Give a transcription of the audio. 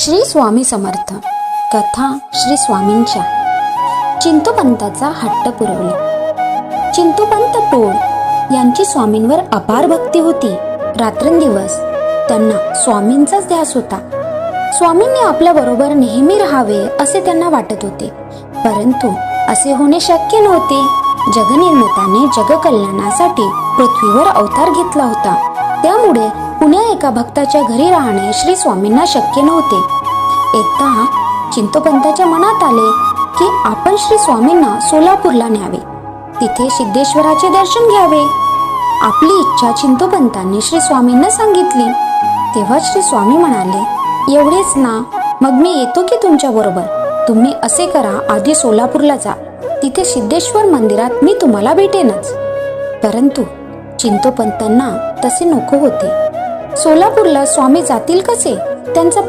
श्री स्वामी समर्थ. कथा श्री स्वामींच्या. चिंतोपंताचा हट्ट पुरवला. चिंतोपंत टोळ यांची स्वामींवर अपार भक्ती होती. रात्रंदिवस त्यांना स्वामींचाच ध्यास होता. स्वामींनी आपल्या बरोबर नेहमी राहावे असे त्यांना वाटत होते. परंतु असे होणे शक्य नव्हते. जगनिर्मिताने जगकल्याणासाठी पृथ्वीवर अवतार घेतला होता. त्यामुळे पुण्या एका भक्ताच्या घरी राहणे श्री स्वामींना शक्य नव्हते. एकदा चिंतोपंताच्या मनात आले की आपण श्री स्वामींना सोलापूरला न्यावे. तिथे सिद्धेश्वराचे दर्शन घ्यावे. आपली इच्छा चिंतोपंतांनी श्री स्वामींना सांगितली. तेव्हा श्री स्वामी म्हणाले एवढेच ना मग मी येतो की तुमच्या बरोबर? तुम्ही असे करा आधी सोलापूरला जा. तिथे सिद्धेश्वर मंदिरात मी तुम्हाला भेटेनच. परंतु चिंतोपंतांना तसे नको होते. सोलापूरला स्वामी जातील कसे? त्यांचा